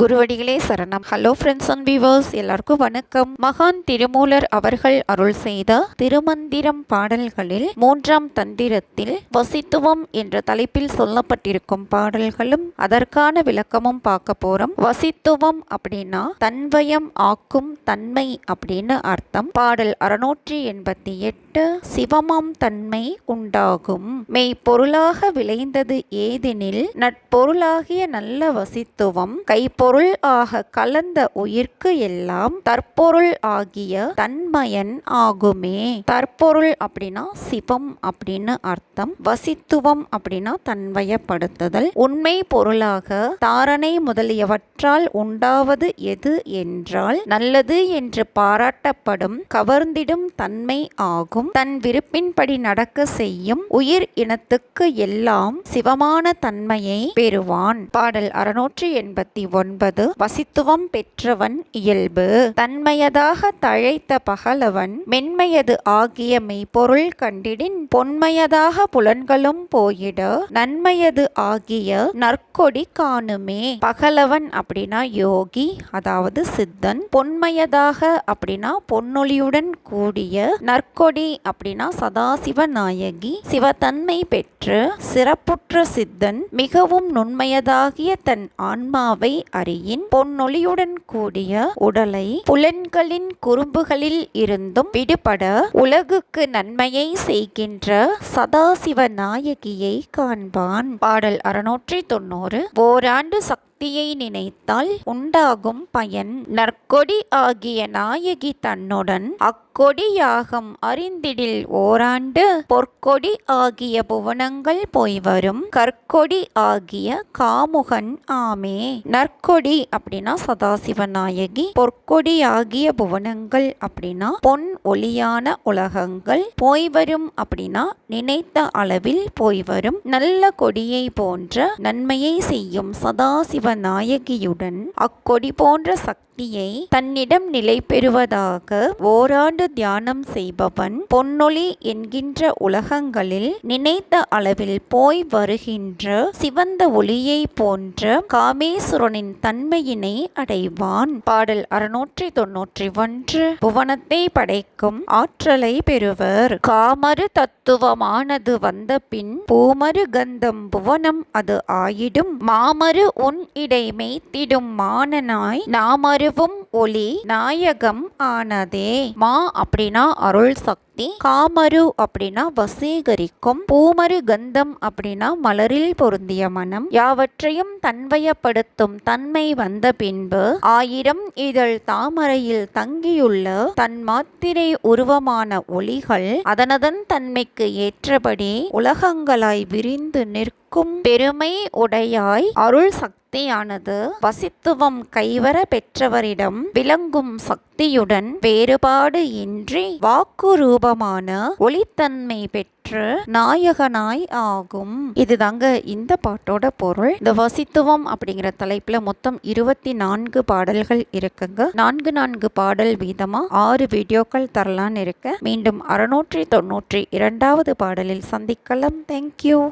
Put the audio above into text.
குருவடிகளே சரணம். Hello friends and viewers எல்லாருக்கும் வணக்கம். மகான் திருமூலர் அவர்கள் அருள் செய்த திருமந்திரம் பாடல்களில் மூன்றாம் தந்திரத்தில் வசித்துவம் என்ற தலைப்பில் சொல்லப்பட்டிருக்கும் பாடல்களும் அதற்கான விளக்கமும் பார்க்க போறோம். வசித்துவம் அப்படின்னா தன்வயம் ஆக்கும் தன்மை அப்படின்னு அர்த்தம். பாடல் அறுநூற்றி எண்பத்தி எட்டு சிவமாம் தன்மை உண்டாகும். மெய் பொருளாக விளைந்தது ஏதெனில் நட்பொருளாகிய நல்ல வசித்துவம் கைப்பொருள் ஆக கலந்த உயிர்க்கு எல்லாம் தற்பொருள் ஆகிய தன்மயன் ஆகுமே. தற்பொருள் அப்படின்னா சிவம் அப்படின்னு அர்த்தம். வசித்துவம் அப்படின்னா தன்வயப்படுத்துதல். உண்மை பொருளாக தாரணை முதலியவற்றால் உண்டாவது எது என்றால் நல்லது என்று பாராட்டப்படும் கவர்ந்திடும் தன்மை ஆகும். தன் விருப்பின்படி நடக்க செய்யும் உயிர் இனத்துக்கு எல்லாம் சிவமான தன்மையை பெறுவான். பாடல் அறுநூற்றி எண்பத்தி ஒன்பது. வசித்துவம் பெற்றவன் இயல்பு. தன்மையதாக தழைத்த பகலவன் மென்மையது ஆகிய மெய்ப்பொருள் கண்டிடின் பொன்மையதாக புலன்களும் போயிட. நன்மையது ஆகிய நற்கொடி காணுமே. பகலவன் அப்படின்னா யோகி அதாவது சித்தன். பொன்மையதாக அப்படின்னா பொன்னொழியுடன் கூடிய நற்கொடி அப்படின்னா சதாசிவ நாயகி. சிவத்தன்மை பெற்று சிறப்புற்ற சித்தன் மிகவும் நுண்மையதாகிய தன் ஆன்மாவை அறி அறியின் பொன்னொழியுடன் கூடிய உடலை புலன்களின் குறும்புகளில் இருந்தும் விடுபட உலகுக்கு நன்மையை செய்கின்ற சதாசிவ நாயகியை காண்பான். பாடல் அறுநூற்றி தொண்ணூறு. ஓராண்டு சக்தி சக்தியை நினைத்தால் உண்டாகும் பயன். நற்கொடி ஆகிய நாயகி தன்னுடன் அக்கொடி யாகம் அறிந்திடில் ஓராண்டு பொற்கொடி ஆகிய புவனங்கள் போய் வரும். கற்கொடி ஆகிய காமுகன் ஆமே. நற்கொடி அப்படின்னா சதாசிவ நாயகி பொற்கொடி ஆகிய புவனங்கள் அப்படின்னா பொன் ஒளியான உலகங்கள் போய் வரும் அப்படின்னா நினைத்த அளவில் போய் வரும். நல்ல கொடியை போன்ற நன்மையை செய்யும் சதாசிவ நாயகியுடன் அக்கொடி போன்ற சக்தியை தன்னிடம் நிலை பெறுவதாக ஓராண்டு தியானம் செய்பவன் பொன்னொழி என்கின்ற உலகங்களில் நினைத்த அளவில் போய் வருகின்ற சிவந்த ஒளியை போன்ற காமேஸ்வரனின் தன்மையினை அடைவான். பாடல் அறுநூற்றி தொன்னூற்றி ஒன்று. புவனத்தை படைக்கும் ஆற்றலை பெறுவர். காமரு தத்துவமானது வந்த பின் பூமரு கந்தம் புவனம் அது ஆயிடும். மாமரு உன் இடை மெய்த்திடும் மானனாய். நாமருவும் ஒளி நாயகம் ஆனதே. மா அப்படின்னா அருள் சக்தி காமரு அப்படின்னா வசீகரிக்கும் பூமரு கந்தம் அப்படின்னா மலரில் பொருந்திய மனம். யாவற்றையும் தன்வயப்படுத்தும் தன்மை வந்த பின்பு ஆயிரம் இதழ் தாமரையில் தங்கியுள்ள தன் மாத்திரை உருவமான ஒளிகள் அதனதன் தன்மைக்கு ஏற்றபடி உலகங்களாய் விரிந்து நிற்கும். பெருமை உடையாய் அருள் சக்தியானது. வசித்துவம் கைவர பெற்றவரிடம் விளங்கும் சக்தியுடன் வேறுபாடு இன்றி வாக்கு ரூபமான ஒளித்தன்மை பெற்று நாயகனாய் ஆகும். இதுதாங்க இந்த பாட்டோட பொருள். இந்த வசித்துவம் அப்படிங்கிற தலைப்புல மொத்தம் இருபத்தி நான்கு பாடல்கள் இருக்குங்க. நான்கு நான்கு பாடல் வீதமா ஆறு வீடியோக்கள் தரலான்னு இருக்க மீண்டும் அறுநூற்றி தொன்னூற்றி இரண்டாவது பாடலில் சந்திக்கலாம். தேங்க்யூ